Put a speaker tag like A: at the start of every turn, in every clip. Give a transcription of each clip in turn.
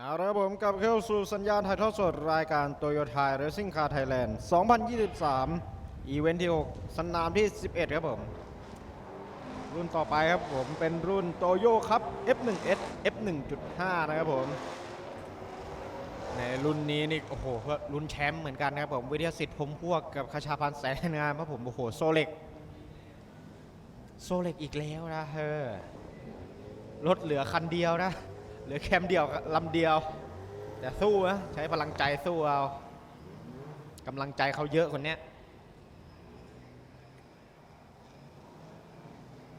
A: เอาละครับผมกลับเข้าสู่สัญญาณถ่ายทอดสดรายการ Toyota Racing Car Thailand 2023 อีเวนท์ที่ 6 สนามที่ 11 ครับผม รุ่นต่อไปครับผมเป็นรุ่นโตโยครับ F1S F1.5 นะครับผม ในรุ่นนี้นี่โอ้โหรุ่นแชมป์เหมือนกันนะครับผม วิทยาสิทธิ์ผมพวกกับคชาพันธ์แสนงามครับผมโอ้โหโซเล็ก โซเล็กอีกแล้วนะเฮ้อรถเหลือคันเดียวนะ เหลือแคมเดียวลำเดียว แต่สู้นะใช้พลังใจสู้เอากำลังใจเขาเยอะคนเนี้ย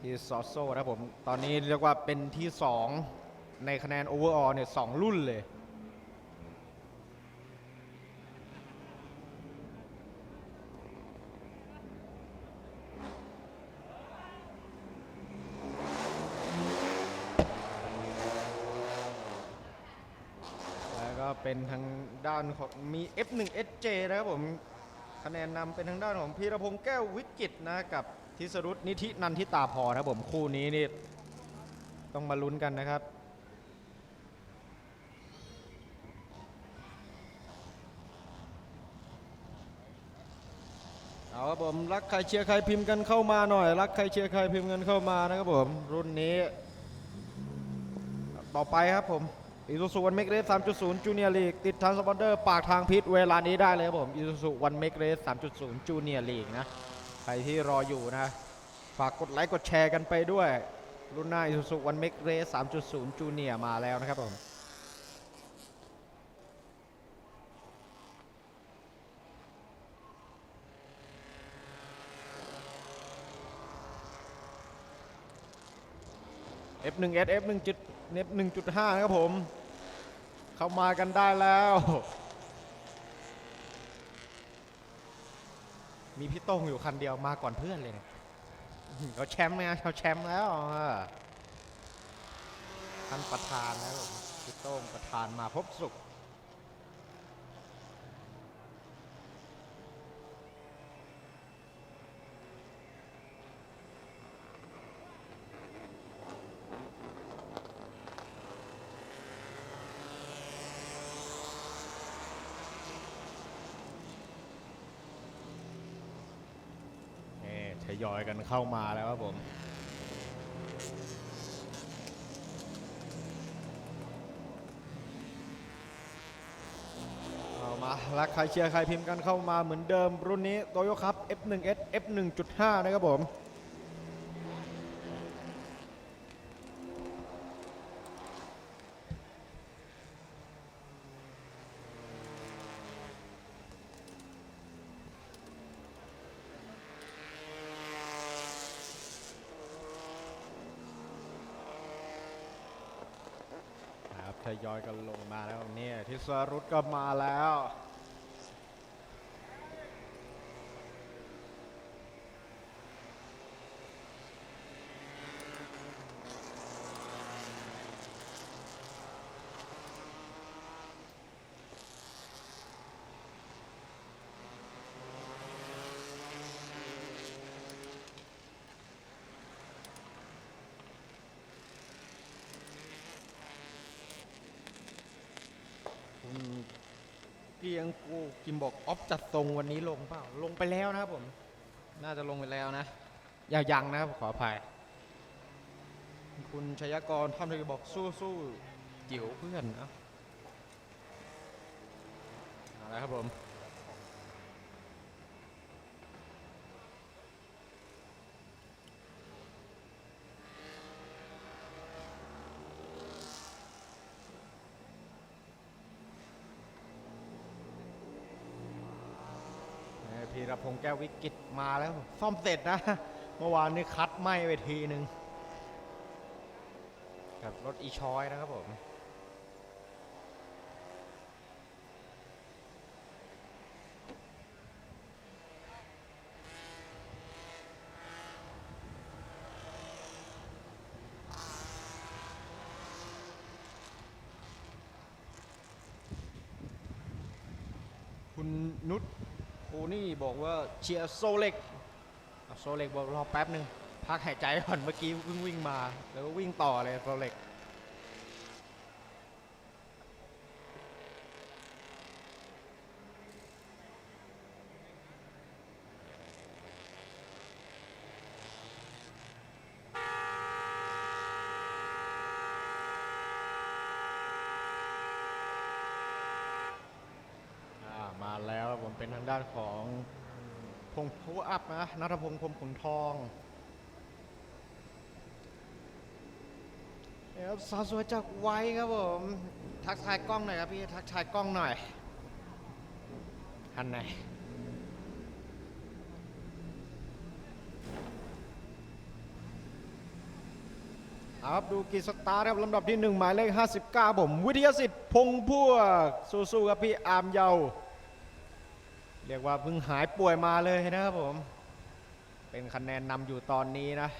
A: ที่ซอโซ่นะผม ตอนนี้เรียกว่าเป็นที่ 2 ในคะแนนโอเวอร์ออลเนี่ยสองรุ่นเลย เป็นทางด้านของมี F1 SJ นะครับผมคะแนนนำเป็นทางด้านของพีรพงษ์แก้ววิกิตนะกับทิสรุตนิธินันทิตาพรนะครับผมคู่นี้นี่ต้องมาลุ้นกันนะครับเอาครับผมรักใครเชียร์ใครพิมพ์กันเข้ามาหน่อย รักใครเชียร์ใครพิมพ์กันเข้ามานะครับผมรุ่นนี้ ต่อไปครับผม อีซูซูวันเมกเรส3.0จูเนียร์ลีกติดทางสปอนเดอร์ปากทางพิษเวลานี้ได้เลยครับผมอีซูซูวันเมกเรส3.0จูเนียร์ลีกนะ ใครที่รออยู่นะ ฝากกดไลค์กดแชร์กันไปด้วย รุ่นหน้าอีซูซูวันเมกเรส3.0จูเนียร์มาแล้วนะครับผม F1S F1 จุด F1.5 นะครับผม เข้ามากันได้แล้ว มีพี่โต้งอยู่คันเดียวมาก่อนเพื่อนเลยเนี่ยเขาแชมป์ไงเขาแชมป์แล้วท่านประธานแล้วพี่โต้งประธานมาพบสุข นี่ท ยอยกันเข้ามาแล้วครับผมเอามารักใครเชียร์ใครพิมพ์กันเข้ามาเหมือนเดิมรุ่นนี้โตโยครับ F1S F1.5 นะครับผม ทยอยกันลงมาแล้วเนี่ยทิสรุตก็มาแล้ว เกียงกูกิมบอกออฟจัดทรงวันนี้ลงเปล่าลงไปแล้วนะครับผม น่าจะลงไปแล้วนะอย่ายังนะครับขออภัย คุณชยกรท่านเลยบอกสู้สู้ๆจิ๋วเพื่อนนะเอาละครับผม รพงษ์แก้ววิกฤตมาแล้วซ่อมเสร็จนะ เมื่อวานนี้คัดไหมไปทีหนึ่งกับรถอีชอยนะครับผม นี่บอกว่าเชียร์โซเล็กโซเล็กบอกรอแป๊บหนึ่งพักหายใจก่อนเมื่อกี้วิ่งวิ่งมา แล้วก็วิ่งต่อเลยโซเล็กมาแล้วผมเป็นทางด้านของ พงษ์พอัพนะนัทพงษ์พรมขุนทองเดี๋ยวสาวสวยจากไว้ครับผม ทักทายกล้องหน่อยครับพี่ทักทายกล้องหน่อยทันไหนครับดูกีสตาร์ครับลำดับที่ 1 หมายเลข 59 ผม วิทยาสิทธิ์พงพวกสู้ๆครับพี่อาร์มเยา เรียกว่าเพิ่งหายป่วยมาเลยนะครับผม เป็นคะแนนนำอยู่ตอนนี้นะ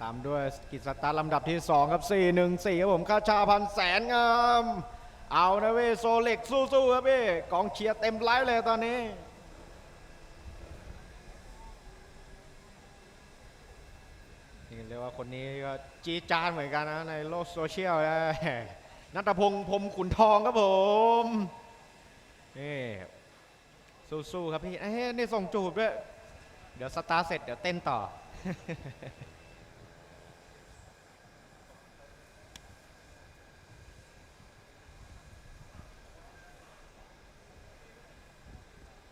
A: ตามด้วยกิจสตาร์ลำดับที่ 2 ครับ 414 ครับผมข้าชาพันแสนงามเอานะเว้โซเล็กสู้ๆครับพี่กองเชียร์เต็มไลฟ์เลยตอนนี้เรียกว่าคนนี้ก็จีจานเหมือนกันนะในโลกโซเชียลนะ นัทพงษ์พรมขุนทองครับผมนี่สู้ๆครับพี่เอ้ยนี่ส่งจูบด้วย เดี๋ยวสตาร์เสร็จเดี๋ยวเต้นต่อ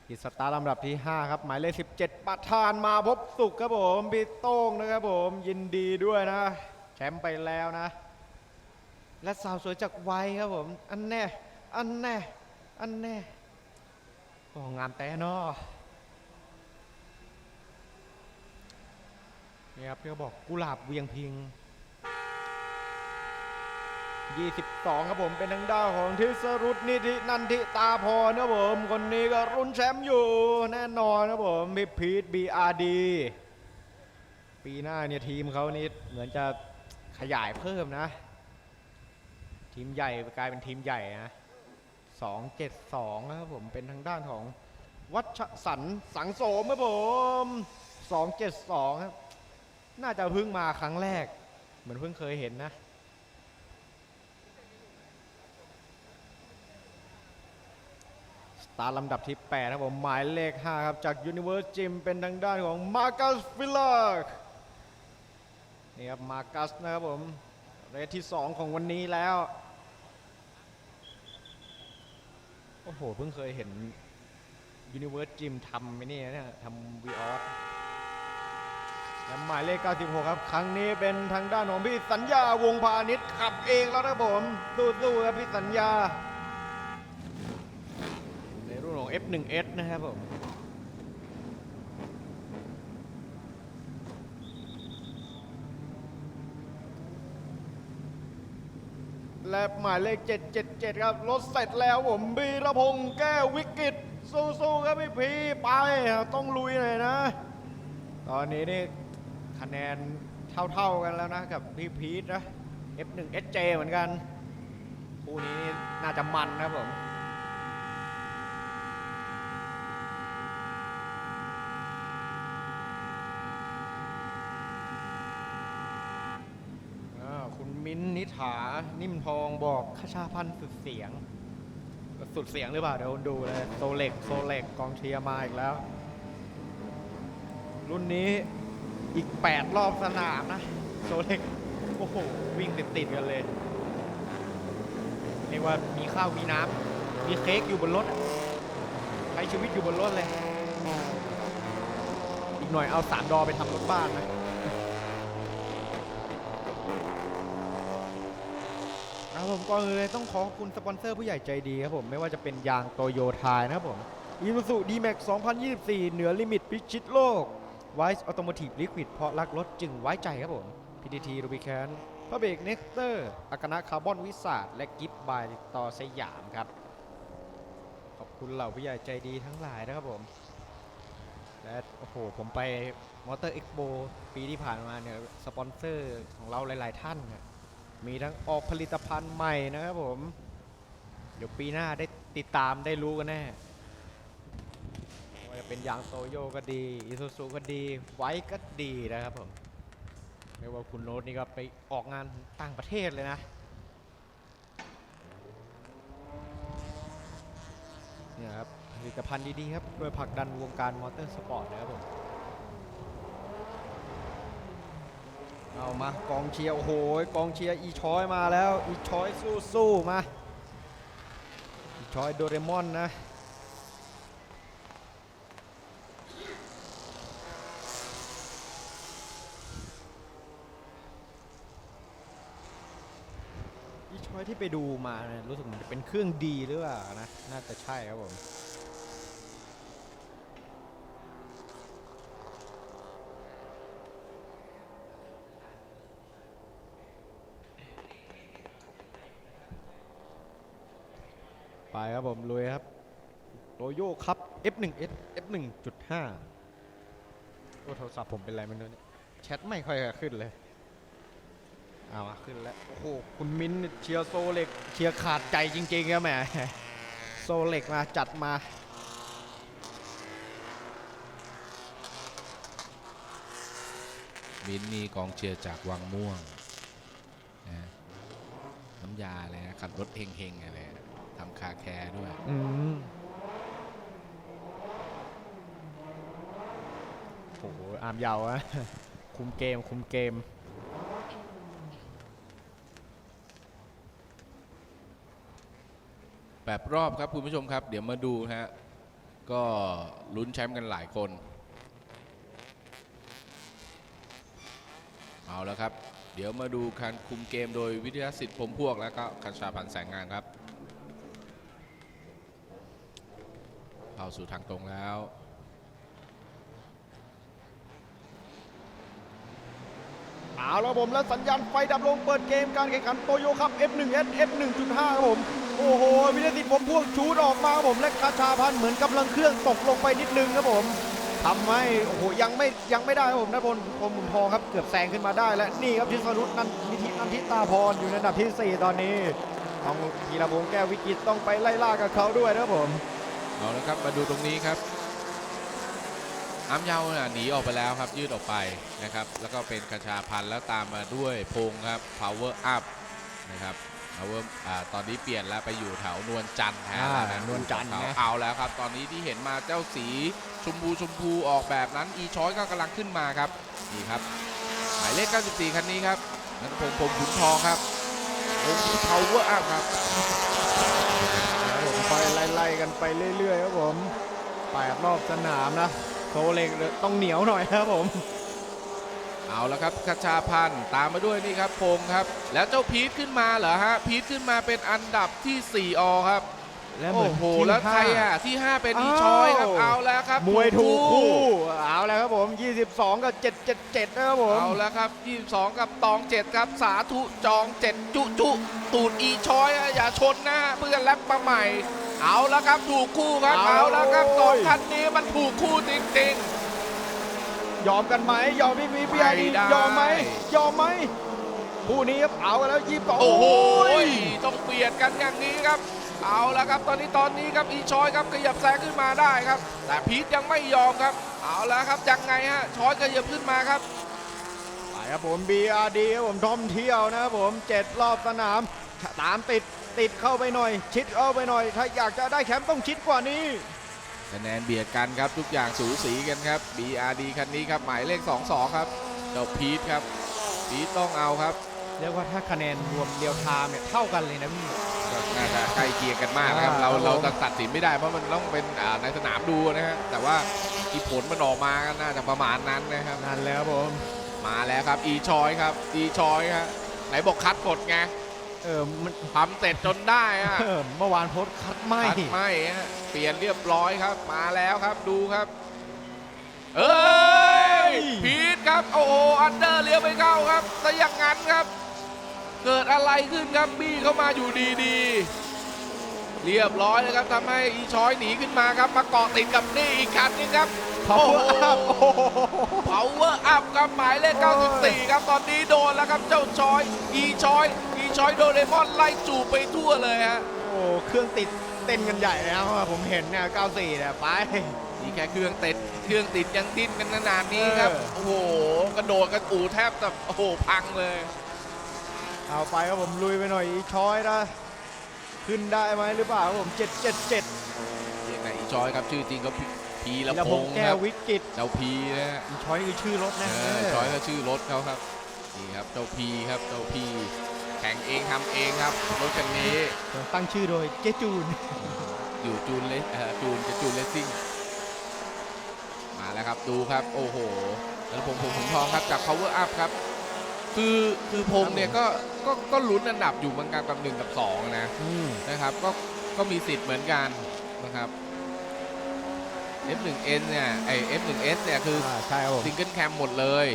A: กิสตาร์ลำดับที่ 5 ครับ หมายเลข 17 ประธานมาพบสุขครับผม พี่โต้งนะครับผม ยินดีด้วยนะ แชมป์ไปแล้วนะ และสาวสวยจากไวยครับผม อันแน่ อันแน่ อันแน่โอ้งามแต่นาะนี่ครับพี่เขาบอกกุหลาบเวียงพิง 22 ครับผมเป็นทางด้านของทิสรุตนิธินันทิตาพรครับผมคนนี้ก็รุนแชมป์อยู่แน่นอนครับผมพีพีทบีอาร์ดีปีหน้าเนี่ยทีมเขานี่เหมือนจะขยายเพิ่มนะ ทีมใหญ่กลายเป็นทีมใหญ่นะ272นะครับผมเป็นทางด้านของวัชสันสังโสมครับผม272ครับน่าจะเพิ่งมาครั้งแรก เหมือนเพิ่งเคยเห็นนะสตาร์ลำดับที่8ครับผมหมายเลข 5 ครับ จาก Universe Gym เป็นทางด้านของมาร์กัสฟิลเลอร์นี่ครับมาร์กัสนะครับผม เรทที่ 2 ของวันนี้แล้ว โอ้โห เพิ่งเคยเห็นยูนิเวิร์สจิมทำไอ้นี่นะเนี่ยทำวีออสและหมายเลข 96 ครับ ครั้งนี้เป็นทางด้านของพี่สัญญาวงพาณิชย์ขับเองแล้วนะผมสู้ๆครับพี่สัญญา ในรุ่นของ F1S นะครับผม และหมายเลข 777 ครับ รถเสร็จแล้วผมบีระพงศ์แก้ววิกฤตสู้ๆครับพี่พีไปต้องลุยหน่อยนะ ตอนนี้นี่คะแนนเท่าๆกันแล้วนะกับพี่พีทนะ F1SJ เหมือนกัน คู่นี้น่าจะมันนะผม อ่าคุณ มิ้นท์นิถา นิ่มทองบอกขชาพันธ์สุดเสียง สุดเสียงหรือเปล่า เดี๋ยวดูเลย โซเล็ก โซเล็ก กองเชียร์มาอีกแล้ว รุ่นนี้อีก 8 รอบสนามนะ โซเล็ก โอ้โห วิ่งติดๆกันเลยเรียกว่ามีข้าวมีน้ำมีเค้กอยู่บนรถอะใช้ชีวิตอยู่บนรถเลย อีกหน่อยเอาสามดอไปทำรถบ้านนะ ครับผมก่อนอื่นเลยต้องขอขอบคุณสปอนเซอร์ผู้ใหญ่ใจดีครับผมไม่ว่าจะเป็นยางโตโยทายนะครับผมอีซูซูดีแม็ก2024 เหนือลิมิตพิชิตโลกไวส์ออโตโมทีฟลิควิดเพราะรักรถจึงไว้ใจครับผม PTT รูบิแคนพระเบรกเน็กเตอร์อากนะคาร์บอนวิสาดและกิฟต์บายต่อสยามครับ ขอบคุณเหล่าผู้ใหญ่ใจดีทั้งหลายนะครับผม และโอ้โหผมไปมอเตอร์เอ็กโปปีที่ผ่านมาเนี่ย สปอนเซอร์ของเราหลาย ๆ ท่านเนี่ย มีทั้งออกผลิตภัณฑ์ใหม่นะครับผม เดี๋ยวปีหน้าได้ติดตามได้รู้กันแน่ว่าจะเป็นยางโตโยก็ดีอิซูซูก็ดีไว้ก็ดีนะครับผมเรียกว่าคุณโน้ตนี่ก็ไปออกงานต่างประเทศเลยนะเนี่ยครับผลิตภัณฑ์ดีๆครับ โดยผลักดันวงการมอเตอร์สปอร์ตนะครับผม เอามากองเชียร์โอ้โหกองเชียร์อีชอยมาแล้วอีชอยสู้สู้มาอีชอยโดเรมอนนะอีชอยที่ไปดูมาเนี่ยรู้สึกเหมือนจะเป็นเครื่องดีหรือเปล่านะน่าจะใช่ครับผม ครับผมลุยครับโรโยครับ F1S F1.5 โอ้โทรศัพท์ผมเป็นไรไม่รู้เนี่ยแชทไม่ค่อยขึ้นเลยเอามาขึ้นแล้ว โอ้โห คุณมิ้นเชียร์โซเล็กเชียร์ขาดใจจริงๆครับแหมโซเล็กมาจัดมา
B: มินนี่กองเชียร์จากวังม่วงนะน้ำยาอะไรนะขับรถเฮงๆอะไร ทำคาแคร์ด้วย
A: อืมโอ้โหอามยาวอะ คุมเกม คุมเกม
B: แบบรอบครับคุณผู้ชมครับ เดี๋ยวมาดูนะฮะ ก็ลุ้นแชมป์กันหลายคน เอาแล้วครับ เดี๋ยวมาดูการคุมเกมโดยวิทยาสิทธิ์พรหมพวกแล้วก็คัญชาพันธ์แสงงานครับเข้า สู่ทางตรงแล้ว
A: เอาละผมแล้วสัญญาณไฟดับลงเปิดเกมการแข่งขันโตโยครับ F1S F1.5 ครับผม โอ้โหวินาทีผมพ่วงชูดออกมาครับผมและคาชาพันเหมือนกำลังเครื่องตกลงไปนิดนึงครับผมทำให้โอ้โหยังไม่ยังไม่ได้ครับผมนะพลพลหมุนทองครับเกือบแซงขึ้นมาได้และนี่ครับทิศรุตนันนิธินันทิตาพรอยู่ในอันดับทีสี่4 ตอนนี้ต้องธีรพงษ์แก้ววิกิตต้องไปไล่ล่ากับเขาด้วยนะครับผม
B: เอาละครับมาดูตรงนี้ครับอ้ามเยาวน่ะหนีออกไปแล้วครับยืดออกไปนะครับ แล้วก็เป็นกระชาพันธ์แล้วตามมาด้วยพงครับ power up นะครับ power อ่าตอนนี้เปลี่ยนแล้วไปอยู่แถวนวลจันทร์แทนแล้ว
A: อ่า
B: นะ
A: นวลจันทร์
B: เขา
A: นะ
B: เอาแล้วครับ ตอนนี้ที่เห็นมาเจ้าสีชมพูชมพูออกแบบนั้นอีช้อยก็กำลังขึ้นมาครับนี่ครับหมายเลข 94 คันนี้ครับนัทพงศ์พรหมขุนทองครับพง power up ครับ
A: ครับผม ไปไล่ๆกันไปเรื่อยๆครับผมแปดรอบสนามนะโซเล็กต้องเหนียวหน่อยครับผม
B: เอาละครับคชาพันธ์ตามมาด้วยนี่ครับพงครับ แล้วเจ้าพีทขึ้นมาเหรอฮะพีทขึ้นมาเป็นอันดับที่ 4อครับ
A: และเหมื
B: โอ้
A: อน
B: โห
A: ที่
B: แล้วใคร
A: ห้า
B: อะ ที่ 5 เป็นอี
A: อ้าว
B: ชอยครับเอาแล้วครับ
A: มวยถูกคู่เอาแล้วครับผม 22 กับ 777 นะครับผม
B: เอาแล้วครับ 22 กับตอง 7 ครับ สาธุจอง 7 จุจุตูดอีชอยอะอย่าชนนะฮะเพื่อนแลบมาใหม่ เอาแล้วครับถูกคู่ครับ เอาแล้วครับสองคันนี้มันถูกคู่จริง
A: ยอมกันไหม ยอมพี่พีพีไอดี
B: ไม่ได้
A: ยอมไหม ยอมไหมคู่นี้ครับเอากันแล้วยี่สิบสอง
B: ๆโอ้โหต้องเบียดกันอย่างนี้ครับ เอาแล้วครับตอนนี้ตอนนี้ครับอีชอยครับขยับแซงขึ้นมาได้ครับ แต่พีทยังไม่ยอมครับ เอาแล้วครับยังไงฮะชอยขยับขึ้นมาครับ
A: ไปครับผม BRD ครับผมท่อมเที่ยวนะครับผมเจ็ดรอบสนามตามติดติดเข้าไปหน่อย ชิดเข้าไปหน่อย ถ้าอยากจะได้แชมป์ต้องชิดกว่านี้
B: คะแนนเบียดกันครับทุกอย่างสูสีกันครับ BRD คันนี้ครับหมายเลข 22 ครับเจ้าพีทครับพีทต้องเอาครับ
A: เรียกว่าถ้าคะแนนรวมเรียวไทม์เนี่ยเท่ากันเลยนะพี่
B: ก็น่าจะใกล้เคียงกันมากนะครับเรา
A: อ่า
B: เรา
A: ครับผม
B: ตัดสินไม่ได้เพราะมันต้องเป็นอ่าในสนามดูนะฮะแต่ว่าที่ผลมันออกมาก็น่าจะประมาณนั้นนะครับ
A: นั่นแล้วครับผม
B: มาแล้วครับอีชอยครับอีชอยครับไหนบอกคัดกดไง
A: เออมัน
B: ทำเสร็จจนได้อะ
A: เออเมื่อวานโพสต์คัดไม่
B: คัดไม่ฮะเปลี่ยนเรียบร้อยครับ มาแล้วครับดูครับ เอ้ย พีทครับ โอ้โห อันเดอร์เลี้ยวไม่เข้าครับแต่อย่างนั้นครับ เกิดอะไรขึ้นครับบี้เข้ามาอยู่ดีๆ เรียบร้อยเลยครับทำให้อีชอยหนีขึ้นมาครับมาเกาะติดกับนี่อีกคันนึงครับ
A: พาวเวอร์อัพโอ้โห
B: power up ครับหมายเลข
A: โอ้ย
B: 94 ครับตอนนี้โดนแล้วครับเจ้าชอย อีชอย อีชอยโดเรมอนไล่จูบไปทั่วเลยฮะ
A: โอ้เครื่องติดเต้นกันใหญ่แล้วอะผมเห็นเนี่ย94เนี่ยไป
B: นี่แค่เครื่องติดเครื่องติดยังดิ้นกันขนาดนี้ครับ
A: เออ
B: โอ้โห กระโดดกันอูแทบแบบโอ้โหพังเลย
A: เอาไปครับผมลุยไปหน่อยอีช้อยนะขึ้นได้ไหมหรือเปล่าครับผม777
B: เรียกไหนอีชอยครับชื่อจริงก็พีพีละ
A: ละ
B: พ
A: พ
B: ง
A: ง
B: ษ์
A: ษ์แก้
B: ควรับ
A: วิกฤต
B: เจ้าพีนะฮะ
A: อีช้อยคือชื่อรถนะ
B: เออชอยก็ชื่อรถเขาครับนี่ครับเจ้าพีครับเจ้าพีแข่งเองทำเองครับรถคันนี้
A: ตั้งชื่อโดยเจจูน
B: อยู่จูนเลสเอ่อจูนจะจูนเลสซิ่งมาแล้วครับดูครับโอ้โหแล้วผมผมผมทองครับจาก power up ครับ คือคือพงษ์เนี่ยก็ก็ก็ลุ้นอันดับอยู่เหมือนกันกับหนึ่งกับสองนะ
A: อืม
B: นะครับก็ก็มีสิทธิ์เหมือนกันนะครับ F1N เนี่ยไอ F1S เนี่ยคือ
A: อ่าใช่ครับผม
B: ซิงเกิลแคมหมดเลย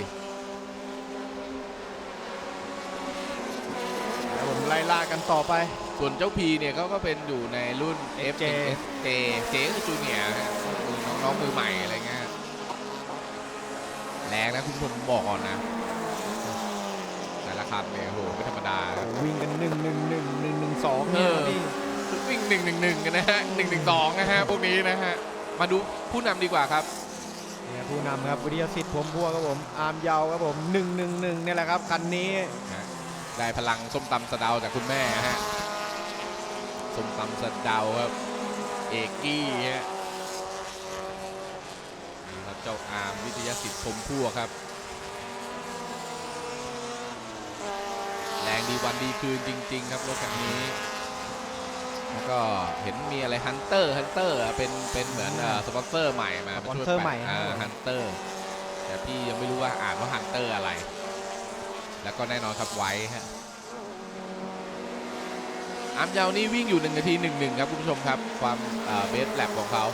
A: แล้วผมไล่ล่ากันต่อไป
B: ส่วนเจ้า P เนี่ยเขาก็เป็นอยู่ในรุ่น F
A: J
B: S J J คือจูเนียร์น้องๆมือใหม่อะไรเงี้ยแรงนะคุณผู้ชมบอกก่อนนะแต่ละ คันเนี่ยโหไม่ธรรมดาครับ
A: วิ่งกันหนึ่งหนึ่งหนึ่งหนึ่งหนึ่งสอง
B: เอ
A: เนี่ย
B: อ
A: นี่
B: วิ่งหนึ่งหนึ่งหนึ่งกันนะฮะหนึ่งหนึ่งสองนะฮะพวกนี้นะฮะมาดูผู้นำดีกว่าครับ
A: เนี่ยผู้นำครับวิทยาสิทธิ์ผมพัวครับผมอาร์มเยาวครับผมหนึ่งหนึ่งหนึ่งเนี่ยแหละครับคันนี้
B: ได้พลังส้มตำสะเดาจากคุณแม่ฮะส้มตำสะเดาครับเอกกี้ฮะนี่ครับเจ้าอาร์มวิทยาสิทธิ์ชมพั่วครับ แรง ดีวันดีคืนจริง ๆ ครับรถคันนี้ แล้วก็เห็นมีอะไรฮันเตอร์ฮันเตอร์เป็นเป็นเหมือนเอ่อสปอนเซอร์ใหม่มา
A: สปอนเซอร์ใหม่
B: ฮันเตอร์แต่พี่ยังไม่รู้ว่าอ่านว่าฮันเตอร์อะไร แล้วก็แน่นอนครับไว้ฮะอาร์มยาวนี่วิ่งอยู่1นาที11ครับคุณผู้ชมครับ ความเบสแลบของเขา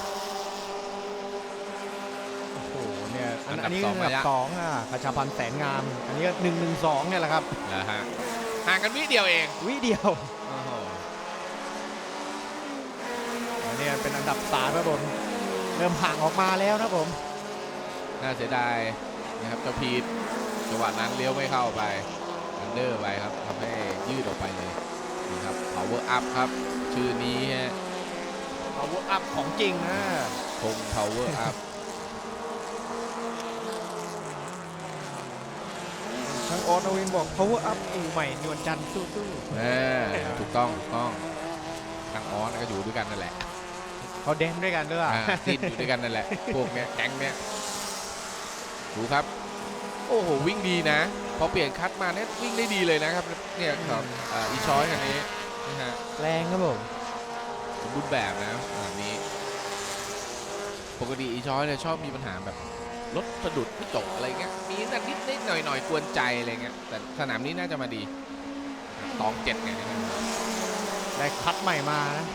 A: โอ้โหเนี่ยอัน
B: อันดับ
A: อันนี้
B: สอง
A: อันดั
B: ระยะ
A: บสองอะขชาพันธ์แสนงาม อันนี้ก็หนึ่งหนึ่งสองเนี่ยแหละครับ
B: นะฮะ ห่างกันวิเดียวเอง
A: วิเดียว
B: โอ้โห
A: อันนี้เป็นอันดับสามครับผมเริ่มห่างออกมาแล้วนะผม
B: น่าเสียดายนะครับเจ้าพีทจังหวะนั้นเลี้ยวไม่เข้าไปอันเดอร์ไปครับทำให้ยืดออกไปเลยนี่ครับ power up ครับ ชื่อนี้ฮะ
A: เอาวอัพของจริงนะ
B: คง power up
A: ทั้ง ออโนวินบอก power up อู่ใหม่นวลจันทร์สู้
B: เออถูกต้องถูกต้องทางออสก็อยู่ด้วยกันนั่นแหละ
A: ๆเขาแดนด้วยกันด้วย
B: อ่าสิ้นอยู่ด้วยกันนั่นแหละพวกเนี้ยแก๊งเนี้ยดูครับ โอ้โหวิ่งดีนะ พอเปลี่ยนคัดมาเนี่ยวิ่งได้ดีเลยนะครับเนี่ยครับอ่าอีชอยคันนี้นะฮะ
A: แรงครับผม
B: สมบูรณ์แบบนะแบบนี้ ปกติอีชอยเนี่ยชอบมีปัญหาแบบ รถสะดุดไม่จบอะไรเงี้ยมีนิดนิดนิดหน่อยหน่อยกวนใจอะไรเงี้ยแต่สนามนี้น่าจะมาดีตองเจ็ดไง
A: ได้คัดใหม่มานะ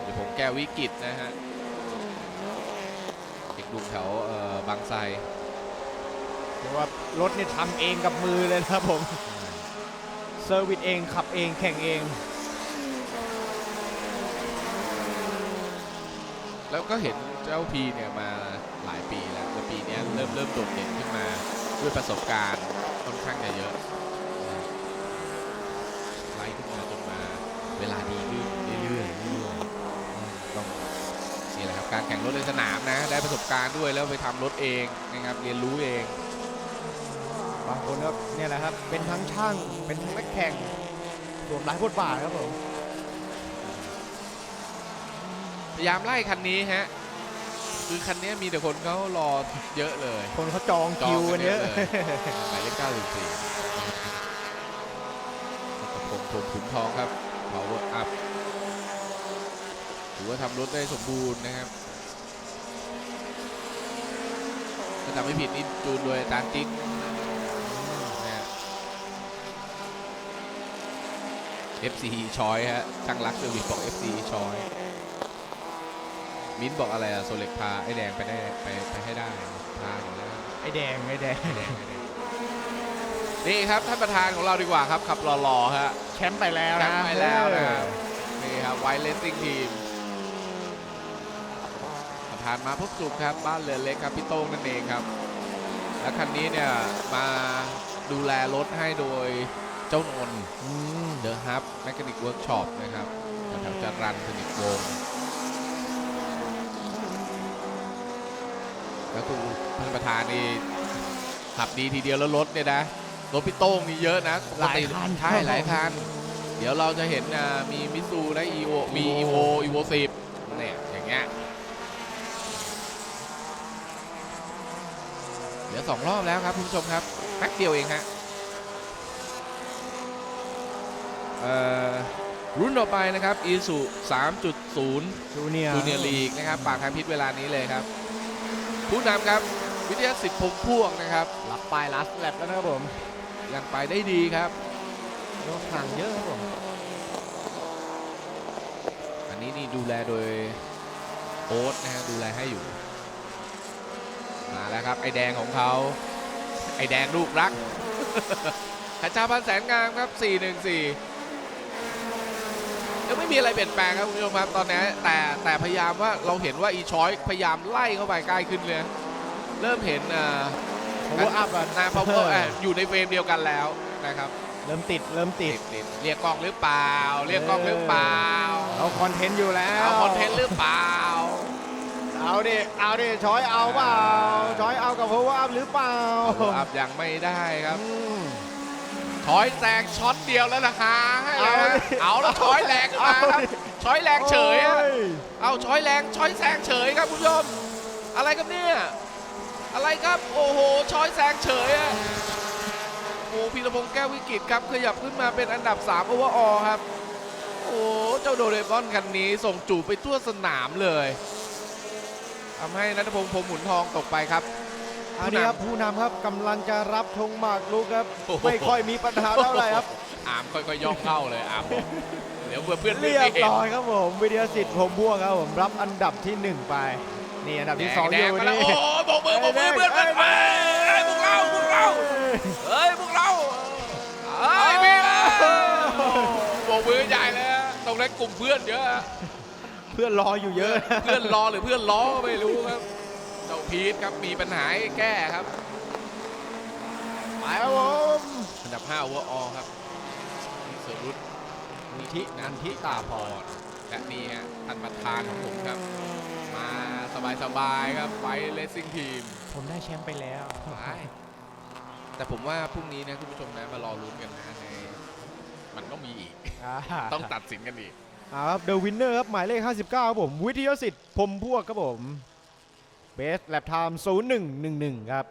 B: เดี๋ยวผมแก้วิกฤตนะฮะเด็กดุงแถวเอ่อบางไทร
A: เรียกว่ารถนี่ทำเองกับมือเลยนะครับผมเซอร์วิสเองขับเองแข่งเอง
B: แล้วก็เห็น เจ้าพีเนี่ยมาหลายปีแล้วแล้วปีเนี้ยเริ่มเริ่มโดดเด่นขึ้นมาด้วยประสบการณ์ค่อนข้างจะเยอะนะไล่ขึ้นมาจนมาเวลาดีขึ้นเรื่อยๆเรื่อยๆอืมต้องนี่แหละครับการแข่งรถในสนามนะได้ประสบการณ์ด้วยแล้วไปทำรถเองนะครับเรียนรู้เอง
A: บางคนก็เนี่ยแหละครับเป็นทั้งช่างเป็นทั้งนักแข่งรวมหลายบทบาทครับผม
B: พยายามไล่คันนี้ฮะ คือคันนี้มีแต่คนเขารอเยอะเลย
A: คนเขาจองคิวกันเยอะ
B: จองกันเยอะเลยหมายเลข94กับผมผมขุนทองครับ power up ถือว่าทำรถได้สมบูรณ์นะครับถ้าจำไม่ผิดนี่จูนโดยอาจารย์จิ๊กนะฮะ FC ชอยฮะช่างรักเซอร์วิสบอก FC ชอย มิ้นท์บอกอะไรอะโซเล็กพาไอ้แดงไปได้ไปไปให้ได้พาอยู่แล้ว
A: ไอ้แดงไอ้แดง
B: นี่ครับท่านประธานของเราดีกว่าครับขับหล่อๆฮะ
A: แชมป์ไปแล้ว
B: แช
A: นะ
B: มป์ไปแล้วนะครับนี่ครับไวเลสซิ่งทีมประธานมาพบสุขครับบ้านเรือนเล็กครับพี่โต้งนั่นเองครับ และคันนี้เนี่ยมาดูแลรถให้โดยเจ้านนท์
A: อืม
B: เดอะฮับแมคานิกเวิร์กช็อปนะครับแถวๆจรันสนิทวงศ์ แล้วคุณท่านประธานนี่ขับดีทีเดียวแล้วรถเนี่ยนะรถพี่โต้งนี่เยอะนะปก
A: หลาย
B: ติ
A: คัน
B: ใช่หลายคันเดี๋ยวเราจะเห็นอ่ามีมิซูและอีโวมีอีโวอีโวสิบเนี่ยอย่างเงี้ยเหลือสองรอบแล้วครับคุณผู้ชมครับแป๊บเดียวเองฮะเอ่อรุ่นต่อไปนะครับอีสุ3.0
A: จูเนีย
B: จูเนียร์ลีกนะครับ ปากทางพิษเวลานี้เลยครับ ผู้นำครับ วิทยาสิทธิ์พงพ่วงนะครับ
A: หลับปลายลัสแลบแล้วนะครับผม
B: ยังไปได้ดีครับ
A: รถห่างเยอะครับผม
B: อันนี้นี่ดูแลโดยโอ๊ตนะฮะดูแลให้อยู่ มาแล้วครับ ไอแดงของเขา ไอแดงลูกรักขจาพันธ์แสนงามครับ 414 ยังไม่มีอะไรเปลี่ยนแปลงครับคุณผู้ชมครับตอนนี้แต่แต่พยายามว่าเราเห็นว่าอีชอยพยายามไล่เข้าไปใกล้ขึ้นเลย เริ่มเห็นอ่า
A: ผมว่าอัพอะ
B: นา power อะอยู่ในเฟรมเดียวกันแล้วนะครับ
A: เริ่มติดเริ่มติ
B: ติ
A: ด
B: ดติดเรียกกล้องหรือเปล่า เรียกกล้องหรือเปล่า
A: เอาคอนเทนต์อยู่แล้ว
B: เอาคอนเทนต์หรือเปล่า
A: เอาดิเอาดิช้อยเอาเปล่าช้อยเอากับเพราะว่าอัพหรือเปล่า
B: อัพยังไม่ได้ครับ
A: อืม
B: ถอยแซงช็อตเดียวแล้วนะฮะให้เลย
A: เอา
B: นะ
A: ดิ
B: เอาแล้วช้อยแรงขึ้นมาครับ
A: เอาดิ
B: ช้อยแรงเฉยอะ
A: โอ้
B: เอาช้อยแรงช้อยแซงเฉยครับคุณผู้ชมอะไรครับเนี่ยอะไรครับโอ้โหช้อยแซงเฉยอะโอ้พีรพงษ์แก้ววิกฤตครับขยับขึ้นมาเป็นอันดับ3โอเวอร์ออครับโอ้เจ้าโดเรมอนคันนี้ส่งจู่ไปทั่วสนามเลยทำให้นัทพงษ์พรหมหมุนทองตกไปครับ
A: อันนี้ครับผู้นำครับกำลังจะรับธงหมากรุกครับ
B: โอ้โห
A: ไม่ค่อยมีปัญหาเท่าไหร่ครับ
B: อามค่อยๆย่องเข้าเลยอามบอกเดี๋ยวเพื่อนเพื่อนๆ
A: เรีย
B: ไม่
A: บ
B: เห็น
A: ร้อยครับผมวิทยาสิทธิ์ผมบัวครับผมรับอันดับที่หนึ่งไปนี่อันดับที่สองอ
B: แด
A: ยู่
B: งๆมาแล้ว
A: นี่
B: โอ้โหบอกมือบอกมือเพื่อนเพื่อนเฮ้ยพวกเราพวกเราเฮ้ยพวกเราเฮ้ยพี่บอกมือใหญ่เลยตรงนั้นกลุ่มเพื่อนเยอะ
A: เพื่อนรออยู่เยอะ
B: เพื่อนรอหรือเพื่อนล้อก็ไม่รู้ครับ เจ้าพีทครับมีปัญหาให้แก้ครับ
A: ไปครับผม
B: อันดับ5 overall ครับนี่สรุต
A: นิธินันทิตาพร
B: และนี่ฮะท่านประธานของผมครับ มาสบายๆครับไฟเลสซิ่งทีม
A: ผมได้แชมป์ไปแล้ว
B: แต่ผมว่าพรุ่งนี้นะคุณผู้ชมนะมารอลุ้นกันนะในมันต้องมีอีก ต้องตัดสินกันอีก
A: อ่าครับเดอะวินเนอร์ครับหมายเลข 59ครับผม วิทยาสิทธิ์พรหมพวกครับผม เบสแลบไทม์0111 ครับ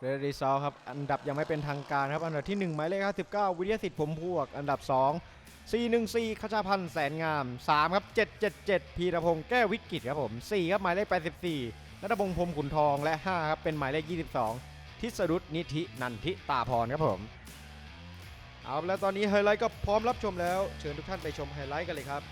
A: เรดิซอลครับ อันดับยังไม่เป็นทางการครับ อันดับที่ 1 หมายเลข59วิทยาสิทธิ์พรหมพวก อันดับ 2 414ขจาพันธ์แสนงาม 3 ครับ 777 พีรพงษ์แก้ววิกฤตครับผม 4 ครับ หมายเลข 84นัทพงษ์พรมขุนทองและ 5 ครับ เป็นหมายเลข 22 ทิศรุตนิธินันทิตาพรครับผม เอาแล้วตอนนี้ไฮไลท์ก็พร้อมรับชมแล้ว เชิญทุกท่านไปชมไฮไลท์กันเลยครับ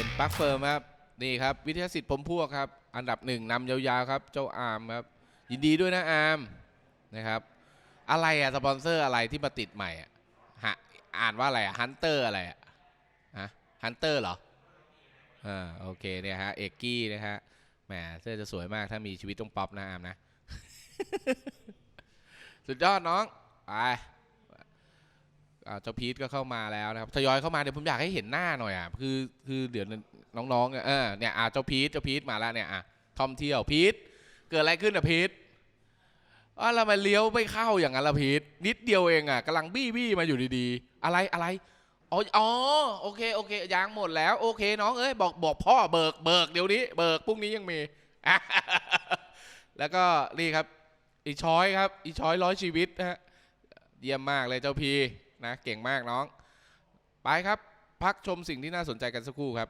B: เวณปลั๊กเฟิร์มครับนี่ครับวิทยาสิทธิ์พรหมพวกครับ อันดับหนึ่งนำยาวๆครับ เจ้าอาร์มครับ ยินดีด้วยนะอาร์มนะครับ อะไรอะสปอนเซอร์อะไรที่มาติดใหม่อะฮะอ่านว่าอะไรอะฮันเตอร์อะไรอะฮะฮันเตอร์เหรออ่าโอเคเนี่ยฮะเอกกี้นะฮะแหมเสื้อจะสวยมากถ้ามีชีวิตต้องป๊อปนะอาร์มนะ สุดยอดน้องไป เจ้าพีทก็เข้ามาแล้วนะครับทยอยเข้ามาเดี๋ยวผมอยากให้เห็นหน้าหน่อยอะคือคือเดี๋ยวน้องๆเนี่ยเออเนี่ยอ่าเจ้าพีทเจ้าพีทมาแล้วเนี่ยอะท่องเที่ยวพีทเกิดอะไรขึ้นอะพีทอะเรามาเลี้ยวไม่เข้าอย่างนั้นละพีทนิดเดียวเองอะกำลังบี้บี้มาอยู่ดีๆ อะไรอะไรอ๋ออ๋อโอเคโอเคยางหมดแล้วโอเคน้องเอ้ยบอกบอกพ่อเบิกเบิกเดี๋ยวนี้เบิกพรุ่งนี้ยังมีแล้วก็นี่ครับอีช้อยครับ อีช้อยร้อยชีวิตฮะเยี่ยมมากเลยเจ้าพี นะเก่งมากน้อง ไปครับ พักชมสิ่งที่น่าสนใจกันสักครู่ครับ